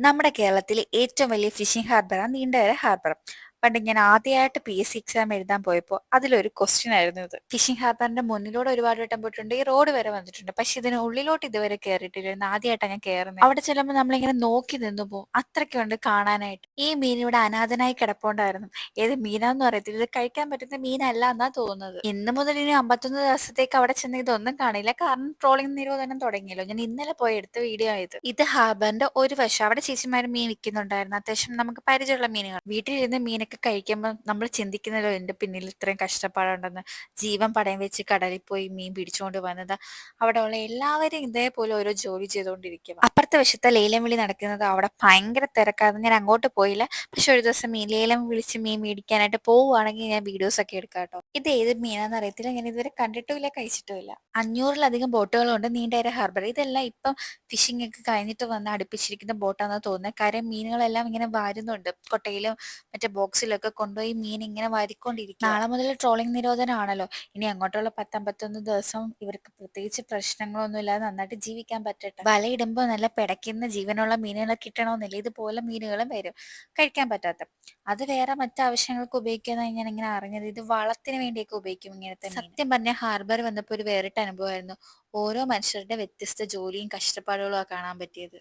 നമ്മുടെ കേരളത്തിലെ ഏറ്റവും വലിയ ഫിഷിംഗ് ഹാർബറാണ് നീണ്ടകര ഹാർബർ പണ്ട് ഞാൻ ആദ്യമായിട്ട് പി എസ് സി എക്സാം എഴുതാൻ പോയപ്പോൾ അതിലൊരു ക്വസ്റ്റ്യൻ ആയിരുന്നു ഇത്. ഫിഷിംഗ് ഹാർബറിന്റെ മുന്നിലൂടെ ഒരുപാട് വട്ടം പോയിട്ടുണ്ട്. ഈ റോഡ് വരെ വന്നിട്ടുണ്ട്. പക്ഷെ ഇതിന് ഉള്ളിലോട്ട് ഇതുവരെ കയറിയിട്ടില്ലായിരുന്നു ആദ്യമായിട്ടാണ് ഞാൻ കയറുന്നത് അവിടെ ചെല്ലുമ്പോൾ നമ്മളിങ്ങനെ നോക്കി നിന്നു പോകും അത്രയ്ക്കുണ്ട് കാണാനായിട്ട്. ഈ മീൻ ഇവിടെ അനാഥനായി കിടപ്പുണ്ടായിരുന്നു. ഏത് മീനാന്ന് പറയത്തില്ല ഇത് കഴിക്കാൻ പറ്റുന്ന മീനല്ല എന്നാ തോന്നുന്നത്. ഇന്ന് മുതൽ ഇനി അമ്പത്തൊന്ന് ദിവസത്തേക്ക് അവിടെ ചെന്ന് ഇതൊന്നും കാണില്ല. കാരണം ട്രോളിംഗ് നിരോധനം തുടങ്ങിയല്ലോ. ഞാൻ ഇന്നലെ പോയി എടുത്ത വീഡിയോ ആയത്. ഇത് ഹാർബറിന്റെ ഒരു വശം. അവിടെ ചേച്ചിമാർ മീൻ വിൽക്കുന്നുണ്ടായിരുന്നു അത്യാവശ്യം നമുക്ക് പരിചയമുള്ള മീനുകൾ. വീട്ടിലിരുന്ന് മീനൊക്കെ കഴിക്കുമ്പോൾ നമ്മൾ ചിന്തിക്കുന്നല്ലോ എന്റെ പിന്നിൽ ഇത്രയും കഷ്ടപ്പാടുണ്ടെന്ന്. ജീവൻ പടയം വെച്ച് കടലിൽ പോയി മീൻ പിടിച്ചുകൊണ്ട് വന്നത്. അവിടെയുള്ള എല്ലാവരും ഇതേപോലെ ഓരോ ജോലി ചെയ്തുകൊണ്ടിരിക്കുക അപ്പുറത്തെ വശത്തെ ലേലം വിളി നടക്കുന്നത് അവിടെ ഭയങ്കര തിരക്കായിരുന്നു ഞാൻ അങ്ങോട്ട് പോയില്ല. പക്ഷെ ഒരു ദിവസം മീൻ ലേലം വിളിച്ച് മീൻ മേടിക്കാനായിട്ട് പോവുകയാണെങ്കിൽ ഞാൻ വീഡിയോസ് ഒക്കെ എടുക്കാം കേട്ടോ. ഇത് ഏത് മീനാന്ന് അറിയത്തില്ല. ഞാൻ ഇതുവരെ കണ്ടിട്ടുമില്ല കഴിച്ചിട്ടുമില്ല. അഞ്ഞൂറിലധികം ബോട്ടുകളുണ്ട്. നീണ്ടേര ഹാർബർ. ഇതെല്ലാം ഇപ്പം ഫിഷിംഗ് ഒക്കെ കഴിഞ്ഞിട്ട് വന്ന് അടുപ്പിച്ചിരിക്കുന്ന ബോട്ടാണെന്ന് തോന്നുന്നത് കാര്യം മീനുകളെല്ലാം ഇങ്ങനെ വാരുന്നുണ്ട്. കൊട്ടയിലും മറ്റേ ബോക്സിലൊക്കെ കൊണ്ടുപോയി മീൻ ഇങ്ങനെ വാരിക്കൊണ്ടിരിക്കും നാളെ മുതൽ ട്രോളിംഗ് നിരോധനമാണല്ലോ ഇനി അങ്ങോട്ടുള്ള പത്തമ്പത്തൊന്ന് ദിവസം ഇവർക്ക് പ്രത്യേകിച്ച് പ്രശ്നങ്ങളൊന്നും ഇല്ലാതെ നന്നായിട്ട് ജീവിക്കാൻ പറ്റട്ടെ. വലയിടുമ്പോൾ നല്ല പിടയ്ക്കുന്ന ജീവനുള്ള മീനുകളെ കിട്ടണമെന്നില്ല. ഇതുപോലെ മീനുകളും വരും. കഴിക്കാൻ പറ്റാത്ത. അത് വേറെ മറ്റു ആവശ്യങ്ങൾക്ക് ഉപയോഗിക്കുന്ന ഞാൻ ഇങ്ങനെ അറിഞ്ഞത്. ഇത് വളത്തിന് വേണ്ടിയൊക്കെ ഉപയോഗിക്കും ഇങ്ങനത്തെ സത്യം പറഞ്ഞ ഹാർബർ വന്നപ്പോൾ ഒരു വേറിട്ട അനുഭവമായിരുന്നു. ഓരോ മനുഷ്യരുടെ വ്യത്യസ്ത ജോലിയും കഷ്ടപ്പാടുകളും കാണാൻ പറ്റിയത്.